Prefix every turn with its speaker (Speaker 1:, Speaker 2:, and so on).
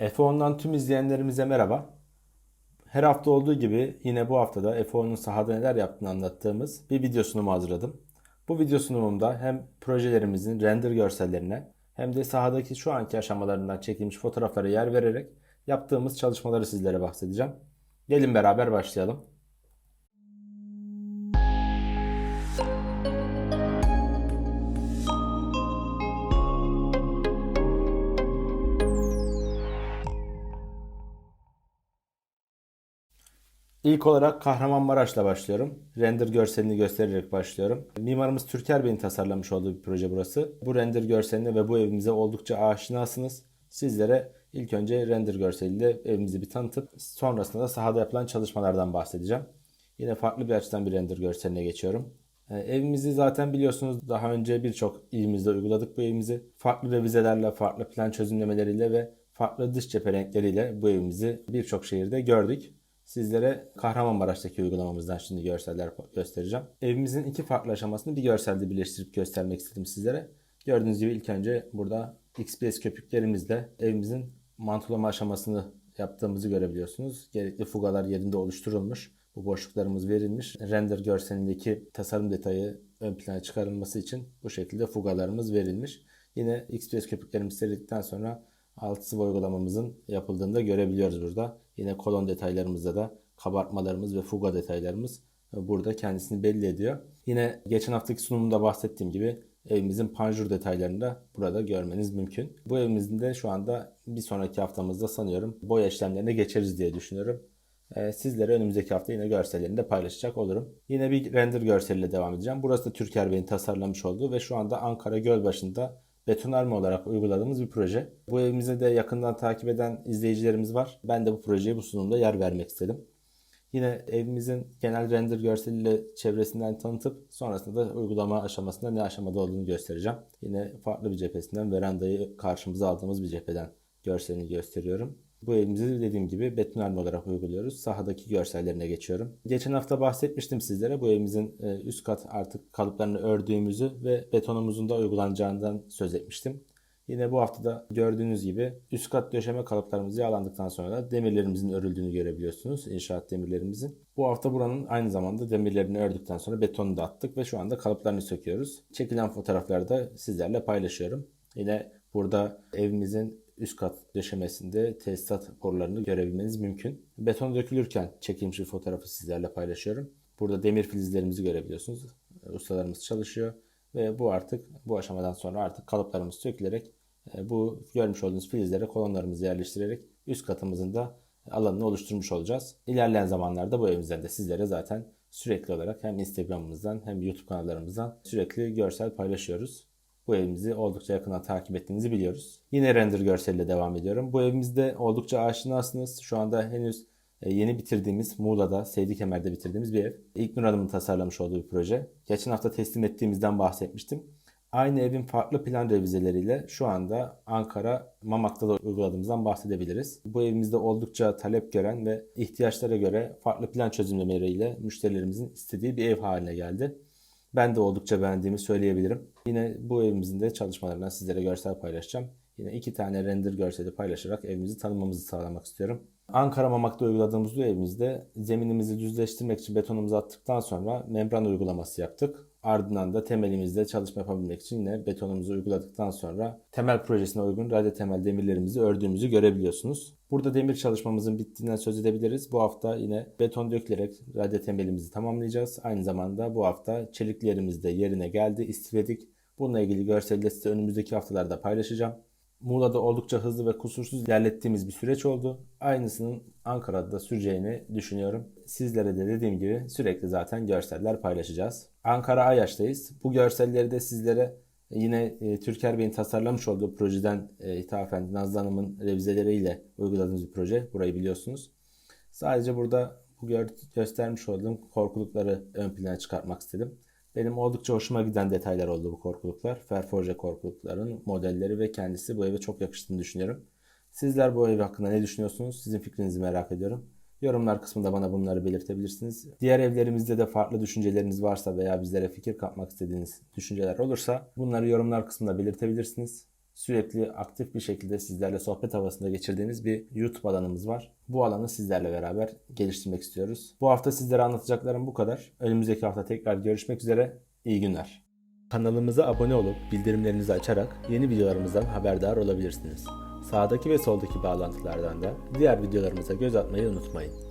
Speaker 1: F10'dan tüm izleyenlerimize merhaba. Her hafta olduğu gibi yine bu haftada F10'un sahada neler yaptığını anlattığımız bir video sunumu hazırladım. Bu video sunumumda hem projelerimizin render görsellerine hem de sahadaki şu anki aşamalarından çekilmiş fotoğraflara yer vererek yaptığımız çalışmaları sizlere bahsedeceğim. Gelin beraber başlayalım. İlk olarak Kahramanmaraş'la başlıyorum. Render görselini göstererek başlıyorum. Mimarımız Türker Bey'in tasarlamış olduğu bir proje burası. Bu render görseline ve bu evimize oldukça aşinasınız. Sizlere ilk önce render görseliyle evimizi bir tanıtıp sonrasında da sahada yapılan çalışmalardan bahsedeceğim. Yine farklı bir açıdan bir render görseline geçiyorum. Ee, Evimizi zaten biliyorsunuz daha önce birçok ilimizde uyguladık bu evimizi. Farklı revizelerle, farklı plan çözümlemeleriyle ve farklı dış cephe renkleriyle bu evimizi birçok şehirde gördük. Sizlere Kahramanmaraş'taki uygulamamızdan şimdi görseller göstereceğim. Evimizin iki farklı aşamasını bir görselde birleştirip göstermek istedim sizlere. Gördüğünüz gibi ilk önce burada XPS köpüklerimizle evimizin mantolama aşamasını yaptığımızı görebiliyorsunuz. Gerekli fugalar yerinde oluşturulmuş. Bu boşluklarımız verilmiş. Render görselindeki tasarım detayı ön plana çıkarılması için bu şekilde fugalarımız verilmiş. Yine XPS köpüklerimizi serildikten sonra alt sıvı uygulamamızın yapıldığını da görebiliyoruz burada. Yine kolon detaylarımızda da kabartmalarımız ve fuga detaylarımız burada kendisini belli ediyor. Yine geçen haftaki sunumunda bahsettiğim gibi evimizin panjur detaylarını da burada görmeniz mümkün. Bu evimizin de şu anda bir sonraki haftamızda sanıyorum boya işlemlerine geçeriz diye düşünüyorum. Ee, Sizlere önümüzdeki hafta yine görsellerini de paylaşacak olurum. Yine bir render görseliyle devam edeceğim. Burası da Türker Bey'in tasarlamış olduğu ve şu anda Ankara Gölbaşı'nda betonarme olarak uyguladığımız bir proje. Bu evimizi de yakından takip eden izleyicilerimiz var. Ben de bu projeye bu sunumda yer vermek istedim. Yine evimizin genel render görseliyle çevresinden tanıtıp sonrasında da uygulama aşamasında ne aşamada olduğunu göstereceğim. Yine farklı bir cephesinden verandayı karşımıza aldığımız bir cepheden görselini gösteriyorum. Bu evimizi dediğim gibi betonarme olarak uyguluyoruz. Sahadaki görsellerine geçiyorum. Geçen hafta bahsetmiştim sizlere bu evimizin e, üst kat artık kalıplarını ördüğümüzü ve betonumuzun da uygulanacağından söz etmiştim. Yine bu haftada gördüğünüz gibi üst kat döşeme kalıplarımız yağlandıktan sonra da demirlerimizin örüldüğünü görebiliyorsunuz. İnşaat demirlerimizin. Bu hafta buranın aynı zamanda demirlerini ördükten sonra betonu da attık ve şu anda kalıplarını söküyoruz. Çekilen fotoğrafları da sizlerle paylaşıyorum. Yine burada evimizin üst kat döşemesinde tesisat borularını görebilmeniz mümkün. Beton dökülürken çekilmiş bir fotoğrafı sizlerle paylaşıyorum. Burada demir filizlerimizi görebiliyorsunuz. Ustalarımız çalışıyor ve bu artık bu aşamadan sonra artık kalıplarımız sökülerek e, bu görmüş olduğunuz filizlere kolonlarımızı yerleştirerek üst katımızın da alanını oluşturmuş olacağız. İlerleyen zamanlarda bu evimizden de sizlere zaten sürekli olarak hem Instagram'ımızdan hem YouTube kanallarımızdan sürekli görsel paylaşıyoruz. Bu evimizi oldukça yakından takip ettiğinizi biliyoruz. Yine render görseliyle devam ediyorum. Bu evimizde oldukça aşinasınız. Şu anda henüz e, yeni bitirdiğimiz Muğla'da, Seydi Kemer'de bitirdiğimiz bir ev. İlknur Hanım'ın tasarlamış olduğu bir proje. Geçen hafta teslim ettiğimizden bahsetmiştim. Aynı evin farklı plan revizeleriyle şu anda Ankara Mamak'ta da uyguladığımızdan bahsedebiliriz. Bu evimizde oldukça talep gören ve ihtiyaçlara göre farklı plan çözümlemeleriyle müşterilerimizin istediği bir ev haline geldi. Ben de oldukça beğendiğimi söyleyebilirim. Yine bu evimizin de çalışmalarından sizlere görsel paylaşacağım. Yine iki tane render görseli paylaşarak evimizi tanımamızı sağlamak istiyorum. Ankara Mamak'ta uyguladığımız bu evimizde zeminimizi düzleştirmek için betonumuzu attıktan sonra membran uygulaması yaptık. Ardından da temelimizde çalışma yapabilmek için yine betonumuzu uyguladıktan sonra temel projesine uygun radyo temel demirlerimizi ördüğümüzü görebiliyorsunuz. Burada demir çalışmamızın bittiğinden söz edebiliriz. Bu hafta yine beton dökülerek radyo temelimizi tamamlayacağız. Aynı zamanda bu hafta çeliklerimiz de yerine geldi, istifledik. Bununla ilgili görseli de size önümüzdeki haftalarda paylaşacağım. Muğla'da oldukça hızlı ve kusursuz ilerlettiğimiz bir süreç oldu. Aynısının Ankara'da da süreceğini düşünüyorum. Sizlere de dediğim gibi sürekli zaten görseller paylaşacağız. Ankara Ayaş'tayız. Bu görselleri de sizlere yine e, Türker Bey'in tasarlamış olduğu projeden e, ithafen Nazlı Hanım'ın revizeleriyle uyguladığımız bir proje. Burayı biliyorsunuz. Sadece burada bu gör- göstermiş olduğum korkulukları ön plana çıkartmak istedim. Benim oldukça hoşuma giden detaylar oldu bu korkuluklar. Ferforje korkulukların modelleri ve kendisi bu eve çok yakıştığını düşünüyorum. Sizler bu ev hakkında ne düşünüyorsunuz? Sizin fikrinizi merak ediyorum. Yorumlar kısmında bana bunları belirtebilirsiniz. Diğer evlerimizde de farklı düşünceleriniz varsa veya bizlere fikir katmak istediğiniz düşünceler olursa bunları yorumlar kısmında belirtebilirsiniz. Sürekli aktif bir şekilde sizlerle sohbet havasında geçirdiğimiz bir YouTube alanımız var. Bu alanı sizlerle beraber geliştirmek istiyoruz. Bu hafta sizlere anlatacaklarım bu kadar. Önümüzdeki hafta tekrar görüşmek üzere. İyi günler. Kanalımıza abone olup bildirimlerinizi açarak yeni videolarımızdan haberdar olabilirsiniz. Sağdaki ve soldaki bağlantılardan da diğer videolarımıza göz atmayı unutmayın.